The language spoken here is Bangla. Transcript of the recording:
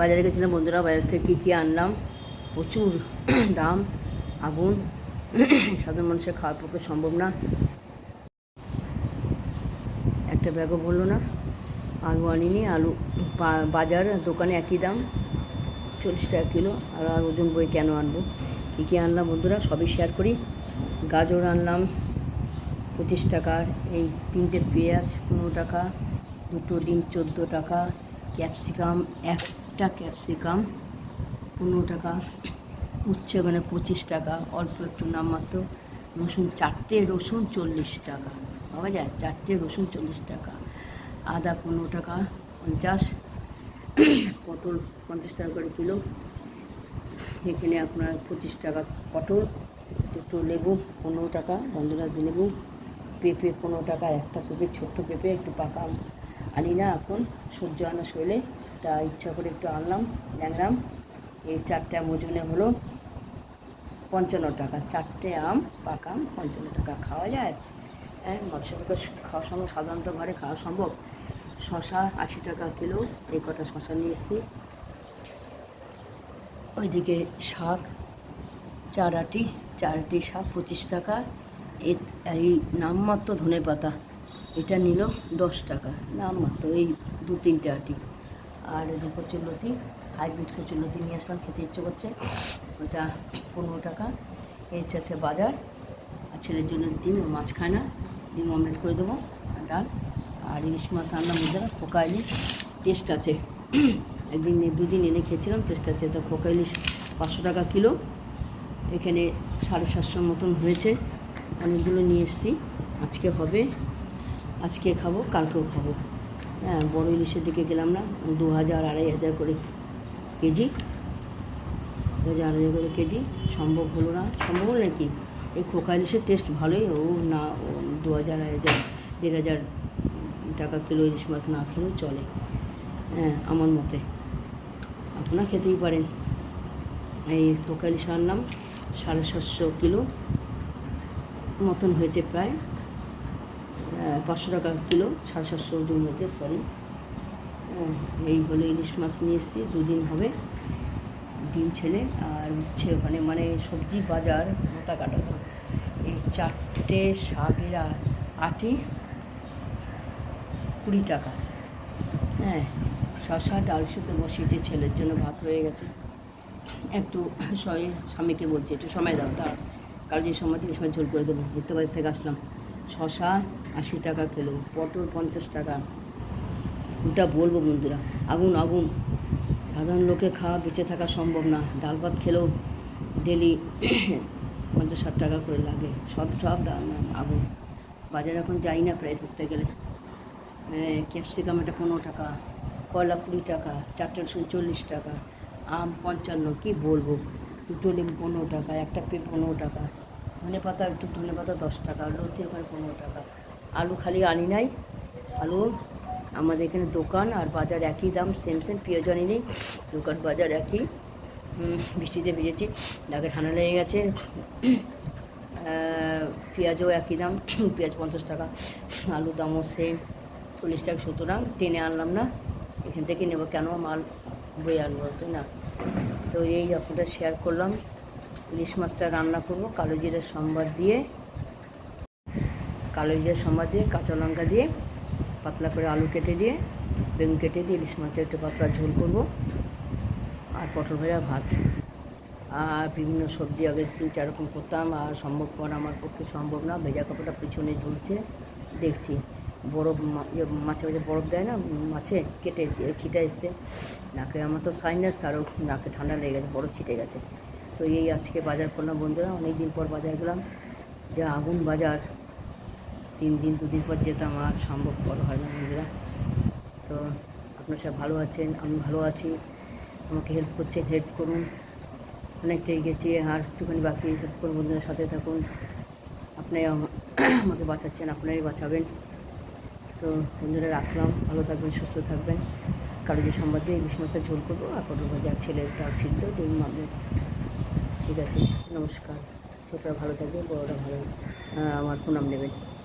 বাজারে গেছিলাম, বন্ধুরা, বাজার থেকে কী কী আনলাম? প্রচুর দাম, আগুন। সাধারণ মানুষের খাওয়ার পক্ষে সম্ভব না। একটা ব্যাগও ভরলো না। আলু আনিনি, আলু বাজার, দোকানে একই দাম, চল্লিশ টাকা কিলো। আর আর ওজন বই কেন আনব? কী কী আনলাম, বন্ধুরা, সবই শেয়ার করি। গাজর আনলাম, পঁচিশ টাকার এই তিনটে পেঁয়াজ, পনেরো টাকা। দুটো ডিম, চোদ্দ টাকা। ক্যাপসিকাম একটা ক্যাপসিকাম, পনেরো টাকা। উচ্ছে মানে পঁচিশ টাকা, অল্প একটু নামমাত্র রসুন, চারটে রসুন চল্লিশ টাকা। পাওয়া যায়? চারটে রসুন চল্লিশ টাকা। আদা পনেরো টাকা, পঞ্চাশ। পটল পঞ্চাশ টাকা করে কিলো। এখানে আপনার পঁচিশ টাকা পটল, দুটো লেবু পনেরো টাকা, গন্ধরাজ লেবু। পেঁপে পনেরো টাকা, একটা পেঁপে, ছোট্ট পেঁপে, একটু পাকা আনি না এখন সহ্য আনা শৈলে। তা ইচ্ছা করে একটু আনলাম ল্যাংরাম এই চারটে আম ওজনে হলো পঞ্চান্ন টাকা। চারটে আম, পাকা আম, পঞ্চান্ন টাকা খাওয়া যায়। হ্যাঁ পক্ষে খাওয়া সম্ভব, সাধারণত ঘরে খাওয়া সম্ভব। শশা আশি টাকা কিলো, এই কটা শশা নিয়ে এসেছি। ওইদিকে শাক, চার আটি চার আটি শাক, পঁচিশ টাকা। এই নামমাত্র ধনে পাতা এটা নিল দশ টাকা, নামমাত্র এই দু তিনটে আটি। আর এদিকে কচুরলতি হাইব্রিড কচুরলতি নিয়ে আসলাম, খেতে ইচ্ছে করছে। ওটা পনেরো টাকা। এই হচ্ছে আছে বাজার। আর ছেলের জন্য ডিম মাছ খায় না। ডিম অমলেট করে দেবো ডাল। আর ইলিশ মাছ আনলাম ওদের পোকা ইলিশ। টেস্ট আছে। একদিন দুদিন এনে খেয়েছিলাম, টেস্ট আছে। তো পোকা ইলিশ পাঁচশো টাকা কিলো। এখানে সাড়ে সাতশোর মতন হয়েছে। অনেকগুলো নিয়ে এসেছি। আজকে হবে। আজকে খাব, কালকেও খাব। হ্যাঁ বড় ইলিশের দিকে গেলাম না দু হাজার, আড়াই হাজার করে কেজি, দু হাজার, আড়াই হাজার করে কেজি, সম্ভব হলো না। সম্ভব হলো নাকি? এই খোকা ইলিশের টেস্ট ভালোই, ও না, ও দু হাজার, আড়াই হাজার, দেড় হাজার টাকা কিলো ইলিশ মাছ না খেলেও চলে। হ্যাঁ আমার মতে। আপনারা খেতেই পারেন। এই খোকা ইলিশ আনলাম, সাড়ে সাতশো কিলো মতন হয়েছে প্রায়। পাঁচশো টাকা কিলো, সাড়ে সাতশো ওজন হয়েছে সরি এই হলো ইলিশ মাছ নিয়ে এসেছি, দুদিন হবে ডিম ছেলে আর হচ্ছে ওখানে মানে সবজি বাজার মোটা কাটানো। এই চারটে শাকের আটি কুড়ি টাকা। হ্যাঁ শশা ডাল শুদ্ধ বসিয়েছে ছেলের জন্য, ভাত হয়ে গেছে। একটু স্বামীকে বলছি, একটু সময় দাও তার কারও যে সময় থেকে সময় ঝোল করে দেবো ঘুরতে বাড়ি থেকে আসলাম। শশা আশি টাকা কিলো, পটল পঞ্চাশ টাকা। ওটা বলব বন্ধুরা, আগুন আগুন। সাধারণ লোকে খাওয়া বেঁচে থাকা সম্ভব না। ডাল ভাত খেলেও ডেলি পঞ্চাশ ষাট টাকা করে লাগে। সব সব আগুন। বাজারে এখন যাই না প্রায় ধরতে গেলে। ক্যাপসিকাম এটা পনেরো টাকা, কয়লা কুড়ি টাকা, চারটে রসুন চল্লিশ টাকা, আম পঞ্চান্ন, কি বলব? দুটো লেবু পনেরো টাকা, একটা পেট পনেরো টাকা ধনে পাতা একটু ধনে পাতা দশ টাকা লতি ওখানে পনেরো টাকা। আলু খালি আনি নাই। আলু, আমাদের এখানে দোকান আর বাজার একই দাম সেম সেম পেঁয়াজ আনি নেই। দোকান, বাজার একই। বৃষ্টিতে ভিজেছি ডাকে ঠান্ডা লেগে গেছে। পেঁয়াজও একই দাম, পেঁয়াজ পঞ্চাশ টাকা, আলুর দামও সেম চল্লিশ টাকা, সুতরাং টেনে আনলাম না। এখান থেকে নেব কেন? মাল বই আনব, তাই না? তো এই আপনাদের শেয়ার করলাম। ইলিশ মাছটা রান্না করব, কালো জিরের সম্বার দিয়ে। কালো জিরের সম্বার দিয়ে, কাঁচা লঙ্কা দিয়ে, পাতলা করে আলু কেটে দিয়ে, বেগুন কেটে দিয়ে, ইলিশ মাছের একটু পাতলা ঝোল করব। আর পটল ভাজা ভাত। আর বিভিন্ন সবজি আগে তিন চার রকম করতাম, আর সম্ভব সম্ভবপর আমার পক্ষে সম্ভব না। ভেজা কাপড়টা পিছনে ঝুলছে। দেখছি, বরফ ইয়ে মাছে মাঝে বরফ দেয় না, মাছে কেটে ছিটা এসছে। নাকে আমার তো সাইনাস আরও নাকে ঠান্ডা লেগে গেছে, বরফ ছিটে গেছে। তো এই আজকে বাজার করলাম বন্ধুরা অনেক দিন পর বাজার গেলাম। যে আগুন বাজার। তিন দিন, দুদিন পর যেতাম আর সম্ভবপর হয় না বন্ধুরা। তো আপনার সব ভালো আছেন, আমি ভালো আছি। আমাকে হেল্প করছেন হেল্প করুন। অনেকটাই গেছি আর একটুখানি বাকি হেল্প করুন বন্ধুদের সাথে থাকুন। আপনি আমা- আমাকে বাঁচাচ্ছেন, আপনারাই বাঁচাবেন। তো বন্ধুরা রাখলাম, ভালো থাকবেন, সুস্থ থাকবেন। কারও যে সংবাদ দিয়ে ইলিশ মাছটা ঝোল করব, আর পটল ভাজা ছেলের ডাল সিদ্ধ ডিম মামলেট ঠিক আছে, নমস্কার। ছোটরা ভালো থাকবে বড়রা ভালো আমার প্রণাম নেবেন।